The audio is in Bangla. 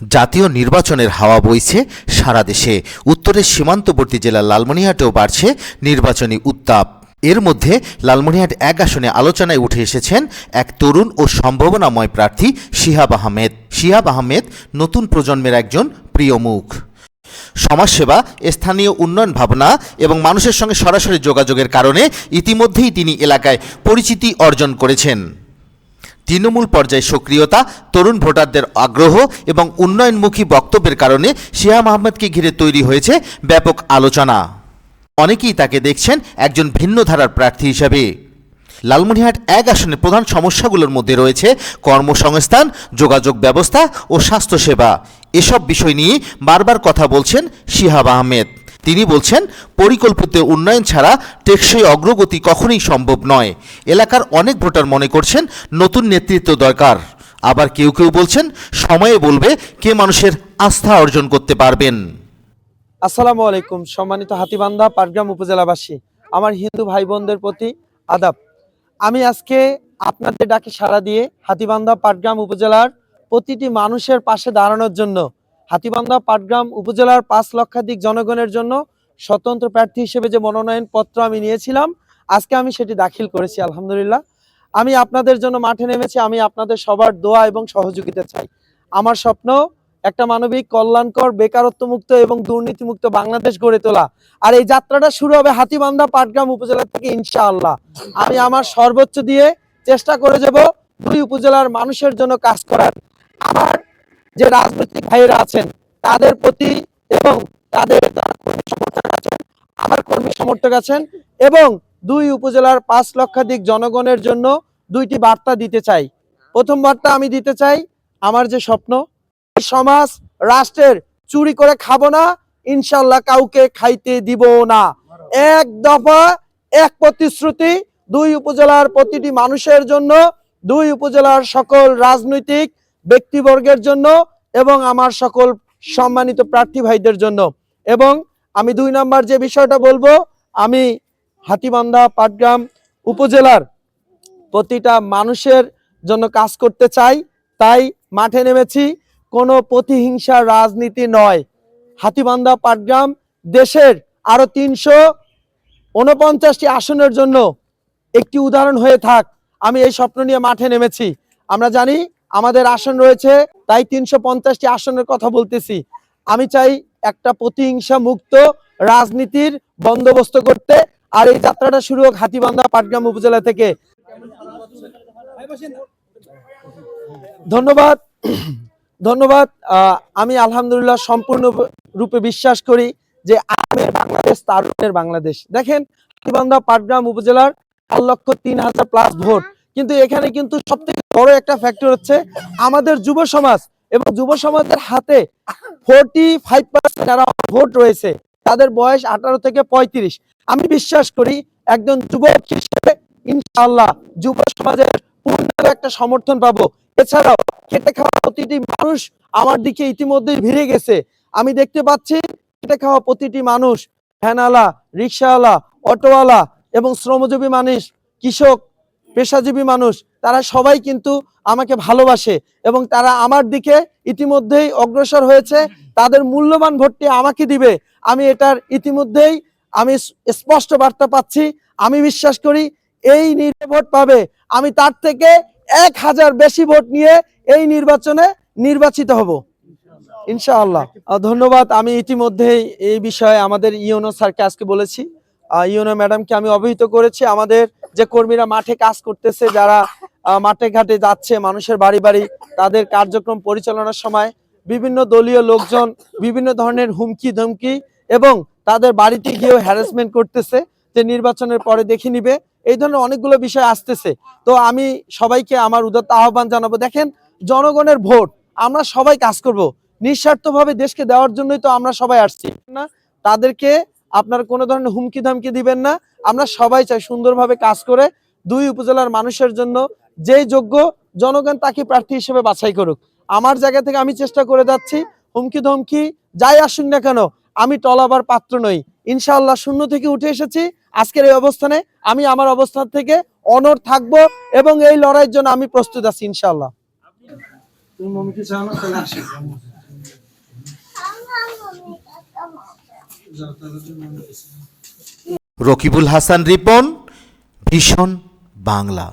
জাতীয় নির্বাচনের হাওয়া বইছে সারা দেশে। উত্তরের সীমান্তবর্তী জেলা লালমনিহাটেও বাড়ছে নির্বাচনী উত্তাপ। এর মধ্যে লালমনিহাট এক আসনে আলোচনায় উঠে এসেছেন এক তরুণ ও সম্ভাবনাময় প্রার্থী শিহাব আহমেদ। শিহাব আহমেদ নতুন প্রজন্মের একজন প্রিয় মুখ। সমাজসেবা, স্থানীয় উন্নয়ন ভাবনা এবং মানুষের সঙ্গে সরাসরি যোগাযোগের কারণে ইতিমধ্যেই তিনি এলাকায় পরিচিতি অর্জন করেছেন। তৃণমূল পর্যায়ে সক্রিয়তা, তরুণ ভোটারদের আগ্রহ এবং উন্নয়নমুখী বক্তব্যের কারণে শিহাব আহমেদকে ঘিরে তৈরি হয়েছে ব্যাপক আলোচনা। অনেকেই তাকে দেখছেন একজন ভিন্ন ধারার প্রার্থী হিসাবে। লালমনিরহাট এক আসনের প্রধান সমস্যাগুলোর মধ্যে রয়েছে কর্মসংস্থান, যোগাযোগ ব্যবস্থা ও স্বাস্থ্যসেবা। এসব বিষয় নিয়ে বারবার কথা বলছেন শিহাব আহমেদ। তিনি বলছেন, পরিকল্পিত উন্নয়ন ছাড়া টেকসই অগ্রগতি কখনোই সম্ভব নয়। এলাকার অনেক ভোটার মনে করছেন, নতুন নেতৃত্ব দরকার। আবার কেউ কেউ বলছেন, সময়ে বলবে কে মানুষের আস্থা অর্জন করতে পারবেন। আসসালামু আলাইকুম, সম্মানিত হাতিবান্ধা, পাটগ্রাম উপজেলাবাসী। আমার হিন্দু ভাই বোনদের প্রতি আদাব। আমি আজকে আপনাদের ডাকে সাড়া দিয়ে হাতিবান্ধা, পাটগ্রাম উপজেলার প্রতিটি মানুষের পাশে দাঁড়ানোর জন্য হাতিবান্ধা, পাটগ্রাম উপজেলার পাঁচ লক্ষাধিক জনগণের জন্য স্বতন্ত্র প্রার্থী হিসেবে যে মনোনয়ন পত্র আমি নিয়েছিলাম, আজকে আমি সেটি দাখিল করেছি, আলহামদুলিল্লাহ। আমি আপনাদের জন্য মাঠে নেমেছি, আমি আপনাদের সবার দোয়া এবং সহযোগিতা চাই। আমার স্বপ্ন একটা মানবিক, কল্যাণকর বেকারত্ব মুক্ত এবং দুর্নীতিমুক্ত বাংলাদেশ গড়ে তোলা। আর এই যাত্রাটা শুরু হবে হাতিবান্ধা, পাটগ্রাম উপজেলা থেকে, ইনশাআল্লাহ। আমি আমার সর্বোচ্চ দিয়ে চেষ্টা করে যাব দুই উপজেলার মানুষের জন্য কাজ করার। আমার যে রাজনৈতিক ভাইয়েরা আছেন, তাদের প্রতি এবং তাদের সমর্থক আছেন, আমার কর্মী সমর্থক আছেন এবং দুই উপজেলার পাঁচ লক্ষাধিক জনগণের জন্য দুইটি বার্তা দিতে চাই। প্রথম বার্তা আমি দিতে চাই, আমার যে স্বপ্ন সমাজ রাষ্ট্রের চুরি করে খাব না ইনশাল্লাহ কাউকে খাইতে দিব না। এক দফা এক প্রতিশ্রুতি দুই উপজেলার প্রতিটি মানুষের জন্য, দুই উপজেলার সকল রাজনৈতিক ব্যক্তিবর্গের জন্য এবং আমার সকল সম্মানিত প্রার্থী ভাইদের জন্য। এবং আমি দুই নাম্বার যে বিষয়টা বলব, আমি হাতিবান্ধা পাটগ্রাম উপজেলার প্রতিটা মানুষের জন্য কাজ করতে চাই, তাই মাঠে নেমেছি। কোনো প্রতিহিংসার রাজনীতি নয়। হাতিবান্ধা পাটগ্রাম দেশের আরও তিনশো উনপঞ্চাশটি আসনের জন্য একটি উদাহরণ হয়ে থাক। আমি এই স্বপ্ন নিয়ে মাঠে নেমেছি। আমরা জানি আমাদের আসন রয়েছে, তাই তিনশো পঞ্চাশটি আসনের কথা বলতেছি। আমি চাই একটা প্রতিহিংসা মুক্ত রাজনীতির বন্দোবস্ত করতে, আর এই যাত্রাটা শুরু হোক হাতিবান্ধা পাটগ্রাম উপজেলা থেকে। ধন্যবাদ ধন্যবাদ। আমি আলহামদুলিল্লাহ সম্পূর্ণ রূপে বিশ্বাস করি যে আমের বাংলাদেশ তারুণের বাংলাদেশ। দেখেন, হাতিবান্ধা পাটগ্রাম উপজেলার চার লক্ষ তিন হাজার প্লাস ভোট। কিন্তু এখানে কিন্তু সব থেকে বড় একটা ফ্যাক্টর হচ্ছে আমাদের যুব সমাজ এবং যুব সমাজের হাতে ফোরটি ফাইভ পার্সেন্ট যারা ভোট রয়েছে, তাদের বয়স আঠারো থেকে পঁয়ত্রিশ। আমি বিশ্বাস করি একজন যুবক হিসেবে ইনশাআল্লাহ যুব সমাজের পূর্ণ একটা সমর্থন পাবো। এছাড়াও খেটে খাওয়া প্রতিটি মানুষ আমার দিকে ইতিমধ্যেই ভিড়ে গেছে। আমি দেখতে পাচ্ছি খেটে খাওয়া প্রতিটি মানুষ ভ্যানওয়ালা রিক্সাওয়ালা, অটোওয়ালা এবং শ্রমজীবী মানুষ, কৃষক পেশাজীবী মানুষ, তারা সবাই কিন্তু আমাকে ভালোবাসে এবং তারা আমার দিকে ইতিমধ্যেই অগ্রসর হয়েছে। তাদের মূল্যবান ভোটটি আমাকে দিবে। আমি এটার ইতিমধ্যেই আমি স্পষ্ট বার্তা পাচ্ছি। আমি বিশ্বাস করি এই ভোট পাবে। আমি তার থেকে এক হাজার বেশি ভোট নিয়ে এই নির্বাচনে নির্বাচিত হব। ইনশাআল্লাহ। ধন্যবাদ। আমি ইতিমধ্যেই এই বিষয়ে আমাদের ইউনো স্যারকে আজকে বলেছি। ইউনো ম্যাডামকে আমি অবহিত করেছি। আমাদের যে কর্মীরা মাঠে কাজ করতেছে, যারা মাঠে ঘাটে যাচ্ছে, মানুষের বাড়ি বাড়ি, তাদের কার্যক্রম পরিচালনার সময় বিভিন্ন দলীয় লোকজন বিভিন্ন ধরনের হুমকি ধমকি এবং তাদের বাড়িতে গিয়েও হ্যারাসমেন্ট করতেছে, যে নির্বাচনের পরে দেখে নিবে। এই ধরনের অনেকগুলো বিষয় আসতেছে। তো আমি সবাইকে আমার উদাত্ত আহ্বান জানাব। দেখেন, জনগণের ভোট, আমরা সবাই কাজ করব। নিঃস্বার্থভাবে দেশকে দেওয়ার জন্যই তো আমরা সবাই আসছি। না, তাদেরকে আপনার কোনো ধরনের হুমকি ধামকি দিবেন না। আমরা সবাই চাই সুন্দরভাবে কাজ করে দুই উপজেলার মানুষের জন্য যেই যোগ্য জনগণ তাকে প্রার্থী হিসেবে বাছাই করুক। আমার জায়গা থেকে আমি চেষ্টা করে যাচ্ছি হুমকি ধমকি যাই আসুক না কেন আমি টলাবার পাত্র নই। ইনশাআল্লাহ শূন্য থেকে উঠে এসেছি আজকের এই অবস্থানে আমি আমার অবস্থান থেকে অনর থাকব এবং এই লড়াইয়ের জন্য আমি প্রস্তুত আছি ইনশাআল্লাহ। রকিবুল হাসান রিপন ভীষণ বাংলা।